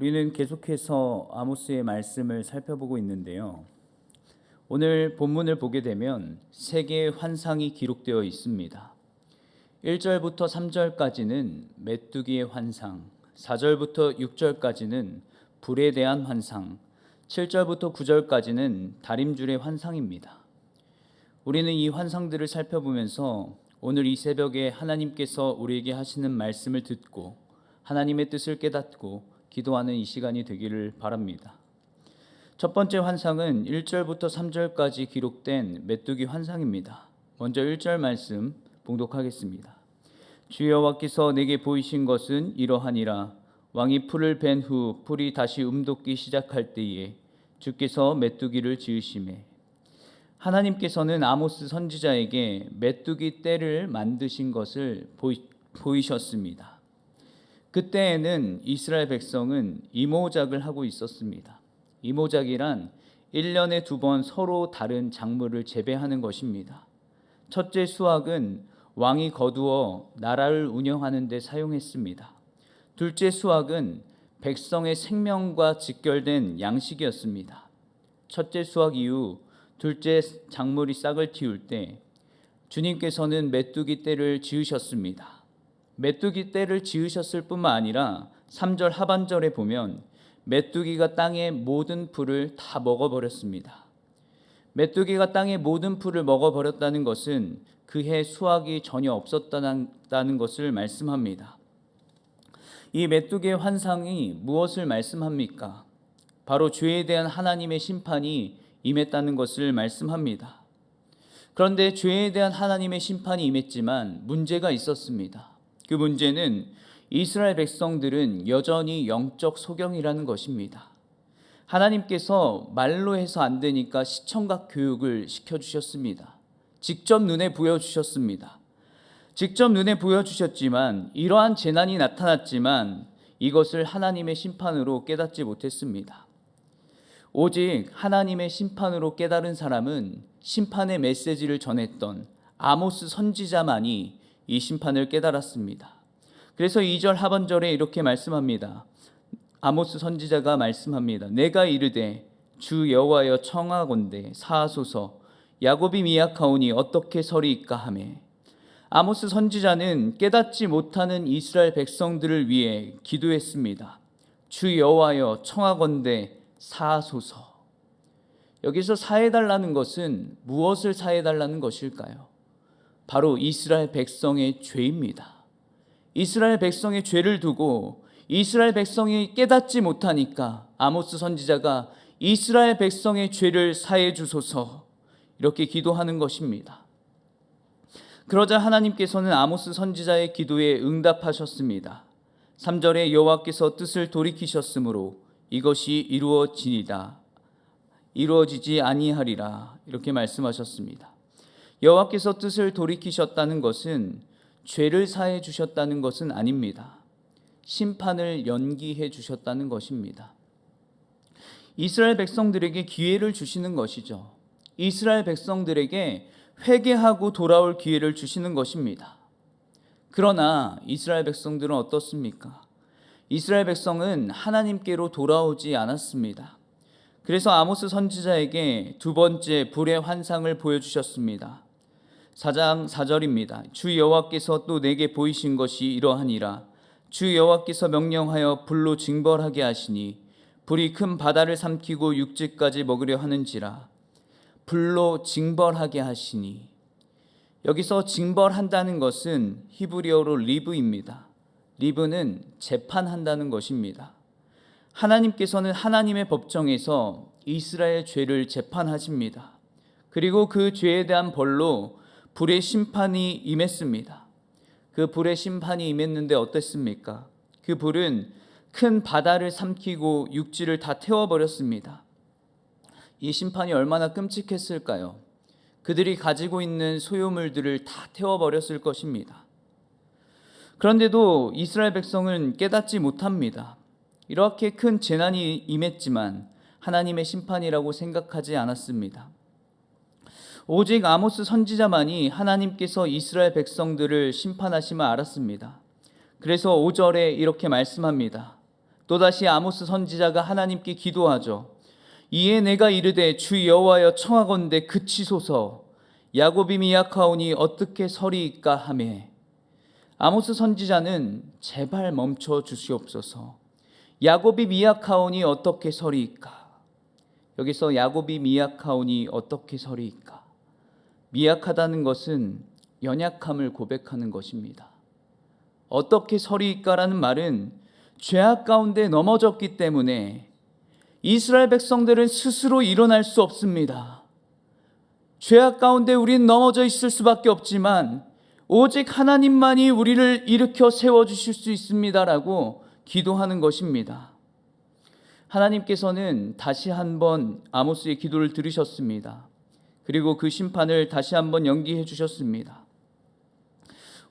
우리는 계속해서 아모스의 말씀을 살펴보고 있는데요. 오늘 본문을 보게 되면 세 개의 환상이 기록되어 있습니다. 1절부터 3절까지는 메뚜기의 환상, 4절부터 6절까지는 불에 대한 환상, 7절부터 9절까지는 다림줄의 환상입니다. 우리는 이 환상들을 살펴보면서 오늘 이 새벽에 하나님께서 우리에게 하시는 말씀을 듣고 하나님의 뜻을 깨닫고 기도하는 이 시간이 되기를 바랍니다. 첫 번째 환상은 1절부터 3절까지 기록된 메뚜기 환상입니다. 먼저 1절 말씀 봉독하겠습니다. 주 여호와께서 내게 보이신 것은 이러하니라 왕이 풀을 벤 후 풀이 다시 음돋기 시작할 때에 주께서 메뚜기를 지으심에 하나님께서는 아모스 선지자에게 메뚜기 떼를 만드신 것을 보이, 보이셨습니다. 그때에는 이스라엘 백성은 이모작을 하고 있었습니다. 이모작이란 1년에 두 번 서로 다른 작물을 재배하는 것입니다. 첫째 수확은 왕이 거두어 나라를 운영하는 데 사용했습니다. 둘째 수확은 백성의 생명과 직결된 양식이었습니다. 첫째 수확 이후 둘째 작물이 싹을 틔울 때 주님께서는 메뚜기 떼를 지으셨습니다. 메뚜기 떼를 지으셨을 뿐만 아니라 3절 하반절에 보면 메뚜기가 땅의 모든 풀을 다 먹어버렸습니다. 메뚜기가 땅의 모든 풀을 먹어버렸다는 것은 그해 수확이 전혀 없었다는 것을 말씀합니다. 이 메뚜기의 환상이 무엇을 말씀합니까? 바로 죄에 대한 하나님의 심판이 임했다는 것을 말씀합니다. 그런데 죄에 대한 하나님의 심판이 임했지만 문제가 있었습니다. 그 문제는 이스라엘 백성들은 여전히 영적 소경이라는 것입니다. 하나님께서 말로 해서 안 되니까 시청각 교육을 시켜주셨습니다. 직접 눈에 보여주셨습니다. 직접 눈에 보여주셨지만 이러한 재난이 나타났지만 이것을 하나님의 심판으로 깨닫지 못했습니다. 오직 하나님의 심판으로 깨달은 사람은 심판의 메시지를 전했던 아모스 선지자만이 이 심판을 깨달았습니다. 그래서 2절 하반절에 이렇게 말씀합니다. 아모스 선지자가 말씀합니다. 내가 이르되 주 여호와여 청하건대 사하소서 야곱이 미약하오니 어떻게 서리이까 하매 아모스 선지자는 깨닫지 못하는 이스라엘 백성들을 위해 기도했습니다. 주 여호와여 청하건대 사소서. 여기서 사해 달라는 것은 무엇을 사해 달라는 것일까요? 바로 이스라엘 백성의 죄입니다. 이스라엘 백성의 죄를 두고 이스라엘 백성이 깨닫지 못하니까 아모스 선지자가 이스라엘 백성의 죄를 사해 주소서 이렇게 기도하는 것입니다. 그러자 하나님께서는 아모스 선지자의 기도에 응답하셨습니다. 3절에 여호와께서 뜻을 돌이키셨으므로 이것이 이루어지니라 이루어지지 아니하리라 이렇게 말씀하셨습니다. 여호와께서 뜻을 돌이키셨다는 것은 죄를 사해 주셨다는 것은 아닙니다. 심판을 연기해 주셨다는 것입니다. 이스라엘 백성들에게 기회를 주시는 것이죠. 이스라엘 백성들에게 회개하고 돌아올 기회를 주시는 것입니다. 그러나 이스라엘 백성들은 어떻습니까? 이스라엘 백성은 하나님께로 돌아오지 않았습니다. 그래서 아모스 선지자에게 두 번째 불의 환상을 보여주셨습니다. 4장 4절입니다. 주 여호와께서 또 내게 보이신 것이 이러하니라. 주 여호와께서 명령하여 불로 징벌하게 하시니 불이 큰 바다를 삼키고 육지까지 먹으려 하는지라. 불로 징벌하게 하시니 여기서 징벌한다는 것은 히브리어로 리브입니다. 리브는 재판한다는 것입니다. 하나님께서는 하나님의 법정에서 이스라엘 죄를 재판하십니다. 그리고 그 죄에 대한 벌로 불의 심판이 임했습니다. 그 불의 심판이 임했는데 어땠습니까? 그 불은 큰 바다를 삼키고 육지를 다 태워버렸습니다. 이 심판이 얼마나 끔찍했을까요? 그들이 가지고 있는 소유물들을 다 태워버렸을 것입니다. 그런데도 이스라엘 백성은 깨닫지 못합니다. 이렇게 큰 재난이 임했지만 하나님의 심판이라고 생각하지 않았습니다. 오직 아모스 선지자만이 하나님께서 이스라엘 백성들을 심판하심을 알았습니다. 그래서 5절에 이렇게 말씀합니다. 또다시 아모스 선지자가 하나님께 기도하죠. 이에 내가 이르되 주 여호와여 청하건대 그치소서 야곱이 미약하오니 어떻게 서리이까 하매 아모스 선지자는 제발 멈춰 주시옵소서 야곱이 미약하오니 어떻게 서리이까 여기서 야곱이 미약하오니 어떻게 서리이까 미약하다는 것은 연약함을 고백하는 것입니다. 어떻게 서리이까라는 말은 죄악 가운데 넘어졌기 때문에 이스라엘 백성들은 스스로 일어날 수 없습니다. 죄악 가운데 우리는 넘어져 있을 수밖에 없지만 오직 하나님만이 우리를 일으켜 세워 주실 수 있습니다라고 기도하는 것입니다. 하나님께서는 다시 한번 아모스의 기도를 들으셨습니다. 그리고 그 심판을 다시 한번 연기해 주셨습니다.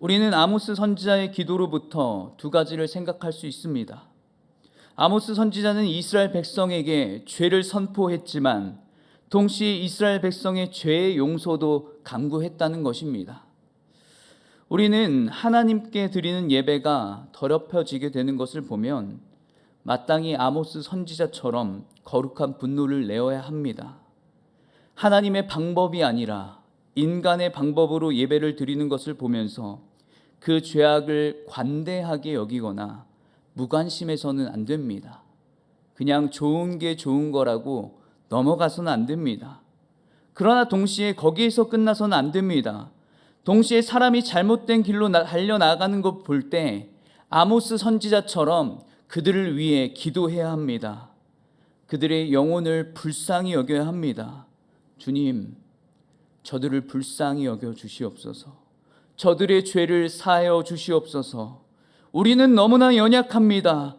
우리는 아모스 선지자의 기도로부터 두 가지를 생각할 수 있습니다. 아모스 선지자는 이스라엘 백성에게 죄를 선포했지만 동시에 이스라엘 백성의 죄의 용서도 강구했다는 것입니다. 우리는 하나님께 드리는 예배가 더럽혀지게 되는 것을 보면 마땅히 아모스 선지자처럼 거룩한 분노를 내어야 합니다. 하나님의 방법이 아니라 인간의 방법으로 예배를 드리는 것을 보면서 그 죄악을 관대하게 여기거나 무관심해서는 안 됩니다. 그냥 좋은 게 좋은 거라고 넘어가서는 안 됩니다. 그러나 동시에 거기에서 끝나서는 안 됩니다. 동시에 사람이 잘못된 길로 달려나가는 것 볼 때 아모스 선지자처럼 그들을 위해 기도해야 합니다. 그들의 영혼을 불쌍히 여겨야 합니다. 주님, 저들을 불쌍히 여겨 주시옵소서. 저들의 죄를 사하여 주시옵소서. 우리는 너무나 연약합니다.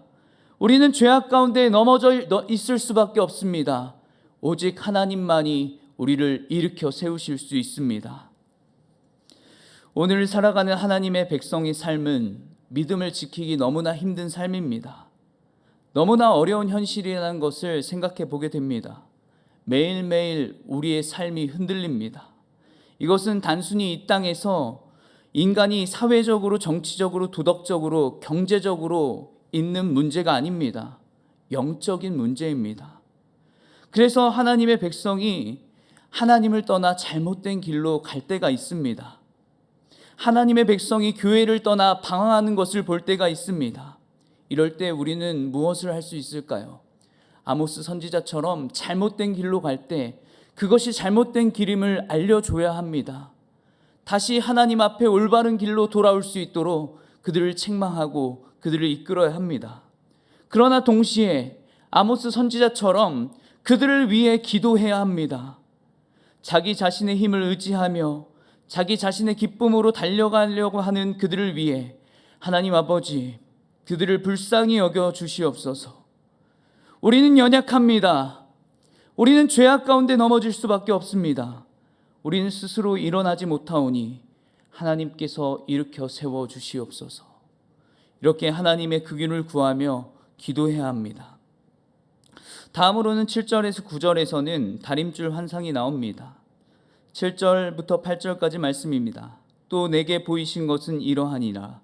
우리는 죄악 가운데 넘어져 있을 수밖에 없습니다. 오직 하나님만이 우리를 일으켜 세우실 수 있습니다. 오늘 살아가는 하나님의 백성의 삶은 믿음을 지키기 너무나 힘든 삶입니다. 너무나 어려운 현실이라는 것을 생각해 보게 됩니다. 매일매일 우리의 삶이 흔들립니다. 이것은 단순히 이 땅에서 인간이 사회적으로, 정치적으로, 도덕적으로, 경제적으로 있는 문제가 아닙니다. 영적인 문제입니다. 그래서 하나님의 백성이 하나님을 떠나 잘못된 길로 갈 때가 있습니다. 하나님의 백성이 교회를 떠나 방황하는 것을 볼 때가 있습니다. 이럴 때 우리는 무엇을 할 수 있을까요? 아모스 선지자처럼 잘못된 길로 갈 때 그것이 잘못된 길임을 알려줘야 합니다. 다시 하나님 앞에 올바른 길로 돌아올 수 있도록 그들을 책망하고 그들을 이끌어야 합니다. 그러나 동시에 아모스 선지자처럼 그들을 위해 기도해야 합니다. 자기 자신의 힘을 의지하며 자기 자신의 기쁨으로 달려가려고 하는 그들을 위해 하나님 아버지 그들을 불쌍히 여겨 주시옵소서. 우리는 연약합니다. 우리는 죄악 가운데 넘어질 수밖에 없습니다. 우리는 스스로 일어나지 못하오니 하나님께서 일으켜 세워 주시옵소서. 이렇게 하나님의 극윤을 구하며 기도해야 합니다. 다음으로는 7절에서 9절에서는 다림줄 환상이 나옵니다. 7절부터 8절까지 말씀입니다. 또 내게 보이신 것은 이러하니라.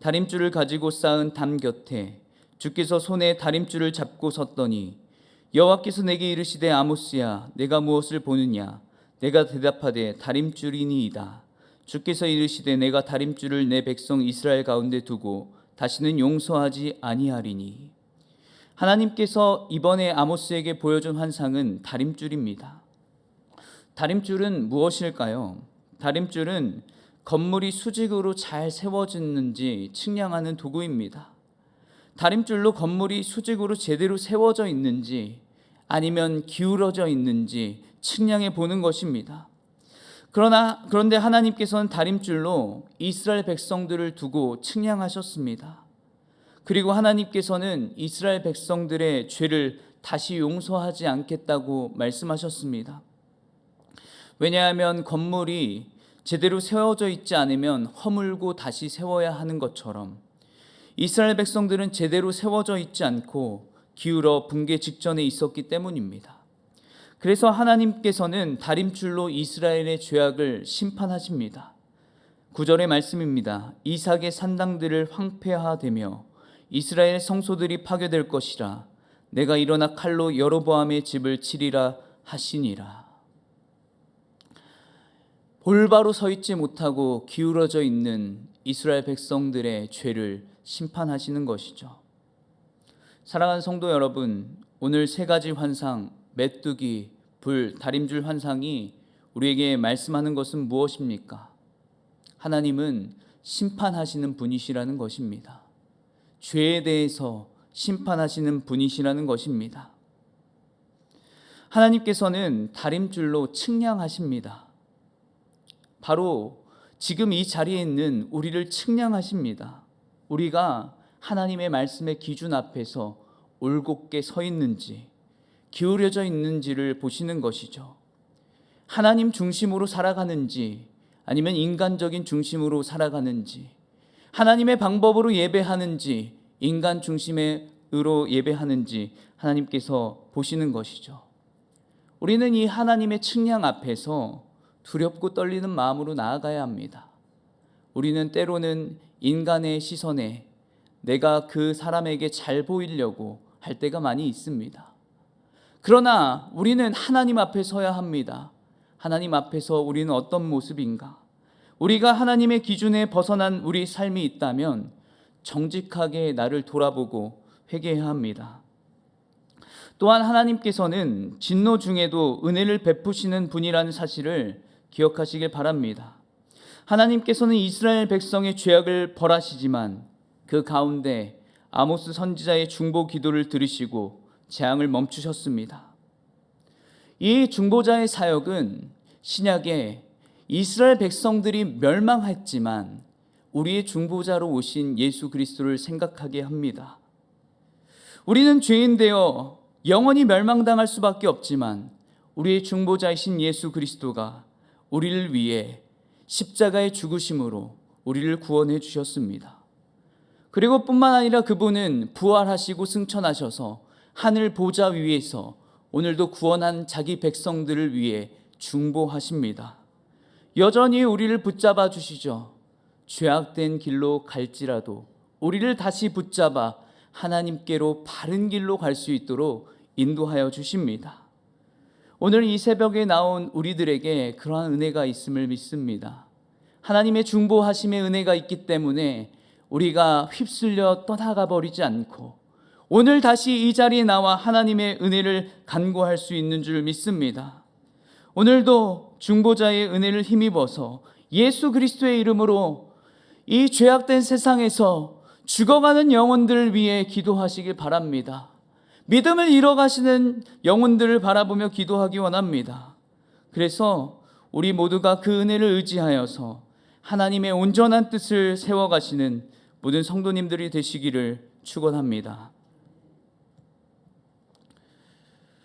다림줄을 가지고 쌓은 담 곁에 주께서 손에 다림줄을 잡고 섰더니 여호와께서 내게 이르시되 아모스야 내가 무엇을 보느냐 내가 대답하되 다림줄이니이다. 주께서 이르시되 내가 다림줄을 내 백성 이스라엘 가운데 두고 다시는 용서하지 아니하리니. 하나님께서 이번에 아모스에게 보여준 환상은 다림줄입니다. 다림줄은 무엇일까요? 다림줄은 건물이 수직으로 잘 세워졌는지 측량하는 도구입니다. 다림줄로 건물이 수직으로 제대로 세워져 있는지 아니면 기울어져 있는지 측량해 보는 것입니다. 그러나 그런데 하나님께서는 다림줄로 이스라엘 백성들을 두고 측량하셨습니다. 그리고 하나님께서는 이스라엘 백성들의 죄를 다시 용서하지 않겠다고 말씀하셨습니다. 왜냐하면 건물이 제대로 세워져 있지 않으면 허물고 다시 세워야 하는 것처럼 이스라엘 백성들은 제대로 세워져 있지 않고 기울어 붕괴 직전에 있었기 때문입니다. 그래서 하나님께서는 다림줄로 이스라엘의 죄악을 심판하십니다. 구절의 말씀입니다. 이삭의 산당들을 황폐화되며 이스라엘 성소들이 파괴될 것이라 내가 일어나 칼로 여로보암의 집을 치리라 하시니라. 볼바로 서 있지 못하고 기울어져 있는 이스라엘 백성들의 죄를 심판하시는 것이죠. 사랑하는 성도 여러분, 오늘 세 가지 환상, 메뚜기, 불, 다림줄 환상이 우리에게 말씀하는 것은 무엇입니까? 하나님은 심판하시는 분이시라는 것입니다. 죄에 대해서 심판하시는 분이시라는 것입니다. 하나님께서는 다림줄로 측량하십니다. 바로 지금 이 자리에 있는 우리를 측량하십니다. 우리가 하나님의 말씀의 기준 앞에서 올곧게 서 있는지, 기울여져 있는지를 보시는 것이죠. 하나님 중심으로 살아가는지, 아니면 인간적인 중심으로 살아가는지, 하나님의 방법으로 예배하는지, 인간 중심으로 예배하는지 하나님께서 보시는 것이죠. 우리는 이 하나님의 측량 앞에서 두렵고 떨리는 마음으로 나아가야 합니다. 우리는 때로는 인간의 시선에 내가 그 사람에게 잘 보이려고 할 때가 많이 있습니다. 그러나 우리는 하나님 앞에 서야 합니다. 하나님 앞에서 우리는 어떤 모습인가? 우리가 하나님의 기준에 벗어난 우리 삶이 있다면 정직하게 나를 돌아보고 회개해야 합니다. 또한 하나님께서는 진노 중에도 은혜를 베푸시는 분이라는 사실을 기억하시길 바랍니다. 하나님께서는 이스라엘 백성의 죄악을 벌하시지만 그 가운데 아모스 선지자의 중보 기도를 들으시고 재앙을 멈추셨습니다. 이 중보자의 사역은 신약에 이스라엘 백성들이 멸망했지만 우리의 중보자로 오신 예수 그리스도를 생각하게 합니다. 우리는 죄인 되어 영원히 멸망당할 수밖에 없지만 우리의 중보자이신 예수 그리스도가 우리를 위해 십자가의 죽으심으로 우리를 구원해 주셨습니다. 그리고 뿐만 아니라 그분은 부활하시고 승천하셔서 하늘 보좌 위에서 오늘도 구원한 자기 백성들을 위해 중보하십니다. 여전히 우리를 붙잡아 주시죠. 죄악된 길로 갈지라도 우리를 다시 붙잡아 하나님께로 바른 길로 갈 수 있도록 인도하여 주십니다. 오늘 이 새벽에 나온 우리들에게 그러한 은혜가 있음을 믿습니다. 하나님의 중보하심의 은혜가 있기 때문에 우리가 휩쓸려 떠나가 버리지 않고 오늘 다시 이 자리에 나와 하나님의 은혜를 간구할 수 있는 줄 믿습니다. 오늘도 중보자의 은혜를 힘입어서 예수 그리스도의 이름으로 이 죄악된 세상에서 죽어가는 영혼들을 위해 기도하시길 바랍니다. 믿음을 잃어가시는 영혼들을 바라보며 기도하기 원합니다. 그래서 우리 모두가 그 은혜를 의지하여서 하나님의 온전한 뜻을 세워가시는 모든 성도님들이 되시기를 축원합니다.